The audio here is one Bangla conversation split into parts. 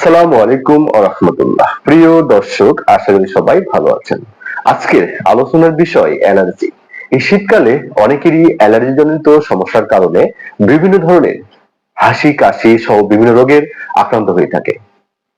আসসালামু আলাইকুম ও রহমতুল্লাহ। প্রিয় দর্শক, আশা করি সবাই ভালো আছেন। আজকের আলোচনার বিষয় অ্যালার্জি। এই শীতকালে অনেকেরই অ্যালার্জি জনিত সমস্যার কারণে বিভিন্ন ধরনের হাসি, কাশি সহ বিভিন্ন রোগের আক্রান্ত হয়ে থাকে।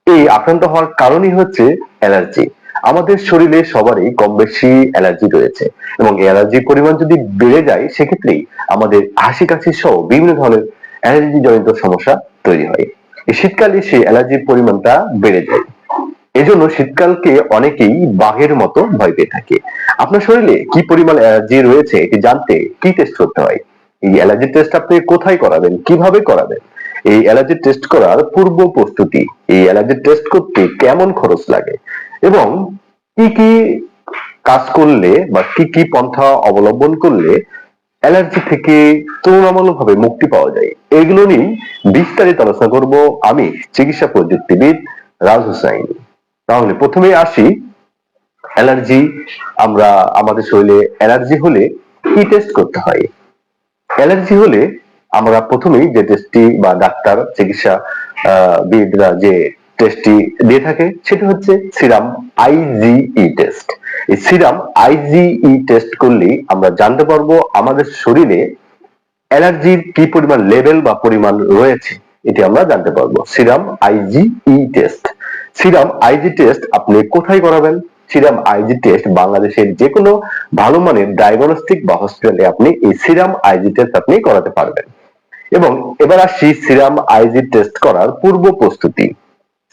এই আক্রান্ত হওয়ার কারণই হচ্ছে অ্যালার্জি। আমাদের শরীরে সবারই কম বেশি অ্যালার্জি রয়েছে এবং এই অ্যালার্জির পরিমাণ যদি বেড়ে যায়, সেক্ষেত্রেই আমাদের হাসি, কাশি সহ বিভিন্ন ধরনের অ্যালার্জি জনিত সমস্যা তৈরি হয়। এই শীতকালে সেই অ্যালার্জির পরিমাণটা বেড়ে যায়। এজন্য শীতকালকে অনেকেই বাঘের মতো ভয় পেয়ে থাকে। আপনার শরীরে কি পরিমাণ অ্যালার্জি রয়েছে এটি জানতে কি টেস্ট করতে হয়? এই অ্যালার্জি টেস্ট আপনি কোথায় করাবেন? কীভাবে করাবেন? এই অ্যালার্জি টেস্ট করার পূর্ব প্রস্তুতি, এই অ্যালার্জি টেস্ট করতে কেমন খরচ লাগে এবং কি কি কাজ করলে বা কি কি পন্থা অবলম্বন করলে অ্যালার্জি থেকে তুলনামূলকভাবে মুক্তি পাওয়া যায়। এগুলো নিয়ে বিস্তারিত আলোচনা করব আমি, চিকিৎসা প্রযুক্তিবিদ রাজ হুসাইন। তাহলে প্রথমে আসি, অ্যালার্জি। আমরা, আমাদের শরীরে অ্যালার্জি হলে কি টেস্ট করতে হয়? অ্যালার্জি হলে আমরা প্রথমেই যে টেস্টটি বা ডাক্তার, চিকিৎসা বিদরা যে টেস্টটি দিয়ে থাকে, সেটা হচ্ছে সিরাম আইজিই টেস্ট এই সিরাম আইজিই টেস্ট করলে আমরা জানতে পারব আমাদের শরীরে অ্যালার্জির কি পরিমাণ লেভেল বা পরিমাণ রয়েছে, এটি আমরা জানতে পারব। Serum IgE test serum IG test আপনি কোথায় করাবেন? সিরাম আইজি টেস্ট বাংলাদেশের যে কোনো ভালো মানের ডায়াগনস্টিক বা হসপিটালে আপনি এই সিরাম আইজি টেস্ট আপনি করাতে পারবেন। এবং এবার আসি সিরাম আইজি টেস্ট করার পূর্ব প্রস্তুতি।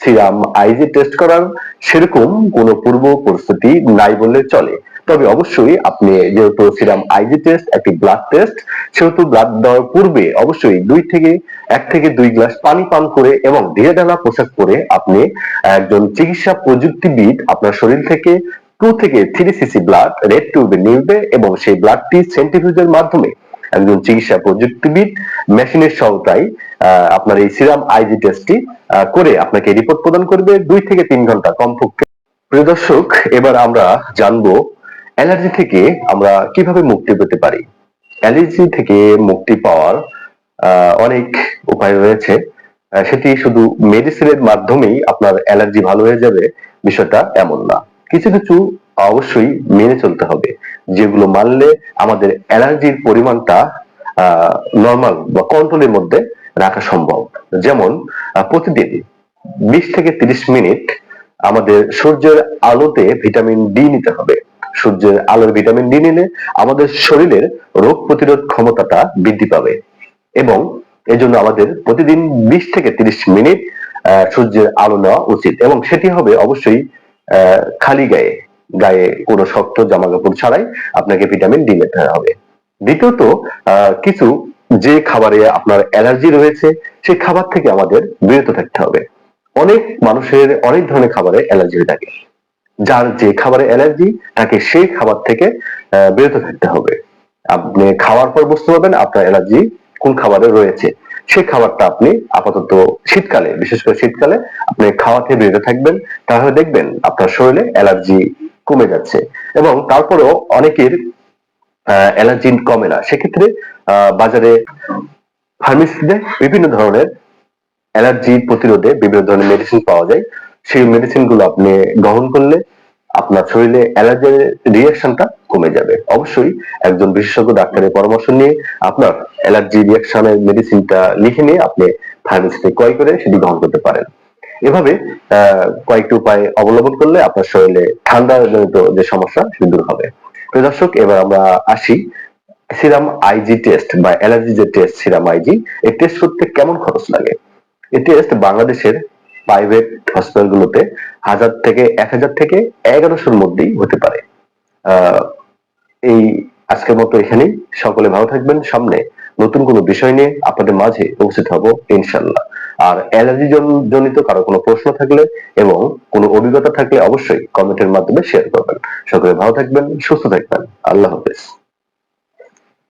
সিরাম আইজি টেস্ট করার সেরকম কোনো পূর্ব প্রস্তুতি নাই বললে চলে। তবে অবশ্যই আপনি যেহেতু সিরাম আইজি টেস্ট একটি ব্লাড টেস্ট সেহেতু ব্লাড দেওয়ার পূর্বে অবশ্যই দুই থেকে, এক থেকে দুই গ্লাস পানি পান করে এবং ঢেলে ঢালা পোশাক পরে আপনি একজন চিকিৎসা প্রযুক্তিবিদ আপনার শরীর থেকে টু থেকে থ্রি সিসি ব্লাড রেড টিউবে নিবে এবং সেই ব্লাডটি সেন্ট্রিফিউজের মাধ্যমে একজন চিকিৎসা প্রযুক্তিবিদ মেশিনের সহায়তায় আপনার এই সিরাম আইজি টেস্টটি করে আপনাকে রিপোর্ট প্রদান করবে দুই থেকে তিন ঘণ্টা কমপক্ষে। প্রিয় দর্শক, এবার আমরা জানব অ্যালার্জি থেকে আমরা কীভাবে মুক্তি পেতে পারি? অ্যালার্জি থেকে মুক্তি পাওয়ার অনেক উপায় রয়েছে। সেটি শুধু মেডিসিনের মাধ্যমেই আপনার অ্যালার্জি ভালো হয়ে যাবে, বিষয়টা এমন না। কিছু কিছু অবশ্যই মেনে চলতে হবে, যেগুলো মানলে আমাদের অ্যালার্জির পরিমাণটা নর্মাল বা কন্ট্রোলের মধ্যে রাখা সম্ভব। যেমন প্রতিদিন বিশ থেকে তিরিশ মিনিট আমাদের সূর্যের আলোতে ভিটামিন ডি নিতে হবে। সূর্যের আলোর ভিটামিন ডি নিলে আমাদের শরীরের রোগ প্রতিরোধ ক্ষমতাটা বৃদ্ধি পাবে। এবং এজন্য আমাদের প্রতিদিন বিশ থেকে তিরিশ মিনিট সূর্যের আলো নেওয়া উচিত। এবং সেটি হবে অবশ্যই খালি গায়ে। গায়ে কোনো শক্ত জামা কাপড় ছাড়াই আপনাকে ভিটামিন ডি নিতে হবে। দ্বিতীয়ত কিছু যে খাবারে আপনার অ্যালার্জি রয়েছে, সেই খাবার থেকে আমাদের বিরত থাকতে হবে। অনেক মানুষের অনেক ধরনের খাবারে অ্যালার্জি থাকে। যার যে খাবারে অ্যালার্জি, তাকে সেই খাবার থেকে বিরত থাকতে হবে। আপনি খাওয়ার পর বুঝতে পারবেন আপনার অ্যালার্জি কোন খাবারে রয়েছে। সেই খাবারটা আপনি আপাতত শীতকালে, বিশেষ করে শীতকালে, আপনি খাওয়া থেকে বিরত থাকবেন। তাহলে দেখবেন আপনার শরীরে অ্যালার্জি কমে যাচ্ছে এবং তারপরেও অনেকের অ্যালার্জি কমে না। সেক্ষেত্রে বাজারে ফার্মেসিতে বিভিন্ন ধরনের অ্যালার্জি প্রতিরোধে বিভিন্ন ধরনের মেডিসিন পাওয়া যায়। সেই মেডিসিনগুলো আপনি গ্রহণ করলে আপনার শরীরে অ্যালার্জির রিয়াকশনটা কমে যাবে। অবশ্যই একজন বিশেষজ্ঞ ডাক্তারের পরামর্শ নিয়ে আপনার অ্যালার্জি রিয়াকশনের মেডিসিনটা লিখে নিয়ে আপনি ফার্মেসিতে ক্রয় করে সেটি গ্রহণ করতে পারেন। এভাবে কয়েকটি উপায় অবলম্বন করলে আপনার শরীরে ঠান্ডা জনিত যে সমস্যা, সেটি দূর হবে। প্রিয় দর্শক, এবার আমরা আসি সিরাম আইজি টেস্ট বা অ্যালার্জি যে টেস্ট সিরাম আইজি এই টেস্ট করতে কেমন খরচ লাগে? এই টেস্ট বাংলাদেশের প্রাইভেট হসপিটালগুলোতে হাজার থেকে এক হাজার থেকে এগারোশোর মধ্যেই হতে পারে। এই আজকের মতো এখানেই। সকলে ভালো থাকবেন। সামনে নতুন কোনো বিষয় নিয়ে আপনাদের মাঝে উপস্থিত হব ইনশাল্লাহ আর অ্যালার্জি জনিত কারও কোনো প্রশ্ন থাকলে এবং কোনো অভিজ্ঞতা থাকলে অবশ্যই কমেন্টের মাধ্যমে শেয়ার করবেন। সকলে ভালো থাকবেন, সুস্থ থাকবেন। আল্লাহ হাফেজ।